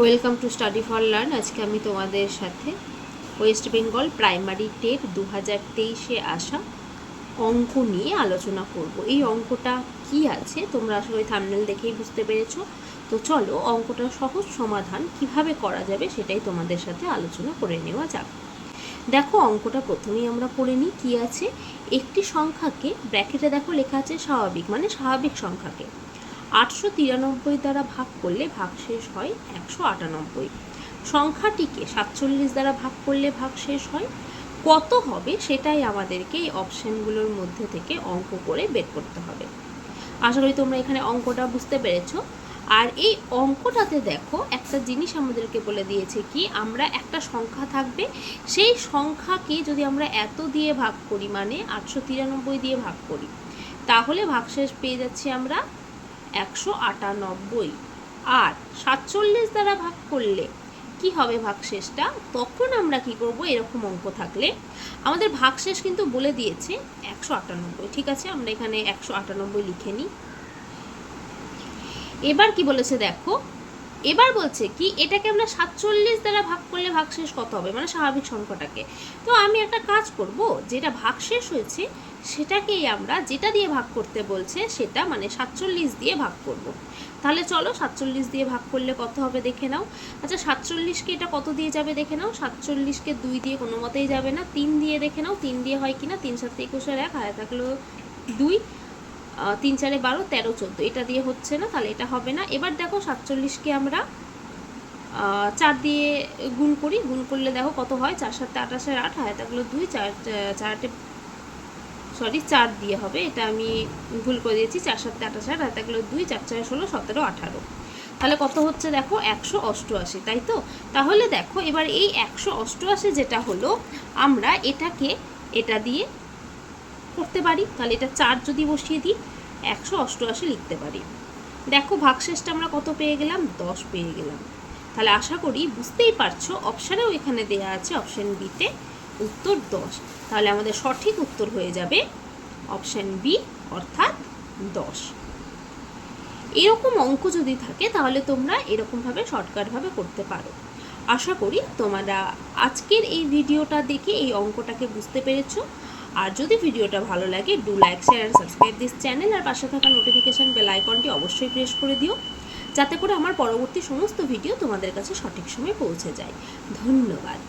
Welcome to study for learn. আজকে আমি তোমাদের সাথে ওয়েস্ট বেঙ্গল প্রাইমারি টেট দু হাজার তেইশে আসা অঙ্ক নিয়ে আলোচনা করব। এই অঙ্কটা কি আছে তোমরা আসলে থামনেল দেখেই বুঝতে পেরেছ। তো চলো অঙ্কটার সহজ সমাধান কীভাবে করা যাবে সেটাই তোমাদের সাথে আলোচনা করে নেওয়া যাক। দেখো, অঙ্কটা প্রথমেই আমরা পড়ে নিই কী আছে। একটি সংখ্যাকে, ব্র্যাকেটে দেখো লেখা আছে স্বাভাবিক মানে স্বাভাবিক সংখ্যাকে। আটশো তিরানব্বই দ্বারা ভাগ করলে ভাগশেষ হয় একশো আটানব্বই। সংখ্যাটিকে সাতচল্লিশ দ্বারা ভাগ করলে ভাগশেষ হয়। কত হবে সেটাই আমাদেরকে এই অপশানগুলোর মধ্যে থেকে অঙ্ক করে বের করতে হবে। আশা করি তোমরা এখানে অঙ্কটা বুঝতে পেরেছ। আর এই অঙ্কটাতে দেখো, একটা জিনিস আমাদেরকে বলে দিয়েছে কি, আমরা একটা সংখ্যা থাকবে। সেই সংখ্যাকে যদি আমরা এত দিয়ে ভাগ করি মানে আটশো তিরানব্বই দিয়ে ভাগ করি, তাহলে ভাগশেষ পেয়ে যাচ্ছি আমরা একশো আটানব্বই। আর সাতচল্লিশ দ্বারা ভাগ করলে কি হবে ভাগশেষটা? তখন আমরা কি করব? এরকম অঙ্ক থাকলে। আমাদের ভাগশেষ কিন্তু বলে দিয়েছে একশো আটানব্বই। ঠিক আছে? আমরা এখানে একশো আটানব্বই লিখে নিই। এবার কি বলেছে দেখো? এবার বলছে কি, এটাকে আমরা সাতচল্লিশ দ্বারা ভাগ করলে ভাগশেষ কত হবে? মানে স্বাভাবিক সংখ্যাটাকে। তো আমি একটা কাজ করব, যেটা ভাগশেষ হয়েছে, সেটাকেই আমরা যেটা দিয়ে ভাগ করতে বলছে, সেটা মানে সাতচল্লিশ দিয়ে ভাগ করব। তাহলে চলো সাতচল্লিশ দিয়ে ভাগ করলে কত হবে দেখে নাও। আচ্ছা সাতচল্লিশকে এটা কত দিয়ে যাবে দেখে নাও? সাতচল্লিশকে দুই দিয়ে কোনো মতেই যাবে না। তিন দিয়ে দেখে নাও, তিন দিয়ে হয় কি না? তিন সাত একুশের এক হায় থাকল দুই। তিন চারে বারো, তেরো, চোদ্দ। এটা দিয়ে হচ্ছে না, তাহলে এটা হবে না। এবার দেখো সাতচল্লিশকে আমরা চার দিয়ে গুণ করি। গুণ করলে দেখো কত হয়? চার সাতে আঠাশের আট হায় থাকল দুই, চার চার আটে সরি চার দিয়ে হবে। এটা আমি ভুল করে দিয়েছি। চার সাতে আঠাশ আট হায় থাকল দুই, চার চার ষোলো, সতেরো, আঠারো। তাহলে কত হচ্ছে দেখো? একশো অষ্টআশি, তাই তো? তাহলে দেখো, এবার এই একশো অষ্টআশি যেটা হলো, আমরা এটাকে, এটা দিয়ে করতে পারি, তাহলে এটা চার যদি বসিয়ে দিই, একশো অষ্টআশি লিখতে পারি। দেখো ভাগশেষটা আমরা কত পেয়ে গেলাম? দশ পেয়ে গেলাম। তাহলে আশা করি বুঝতেই পারছ, অপশানেও এখানে দেয়া আছে অপশান বিতে উত্তর দশ। তাহলে আমাদের সঠিক উত্তর হয়ে যাবে অপশান বি, অর্থাৎ দশ। এরকম অঙ্ক যদি থাকে, তাহলে তোমরা এরকমভাবে শর্টকাটভাবে করতে পারো। আশা করি তোমরা আজকের এই ভিডিওটা দেখে এই অঙ্কটাকে বুঝতে পেরেছ। আর যদি ভিডিওটা ভালো লাগে do like share and subscribe this channel আর পাশে থাকা নোটিফিকেশান বেল আইকনটি অবশ্যই প্রেস করে দিও, যাতে করে আমার পরবর্তী সমস্ত ভিডিও তোমাদের কাছে সঠিক সময়ে পৌঁছে যায়। ধন্যবাদ।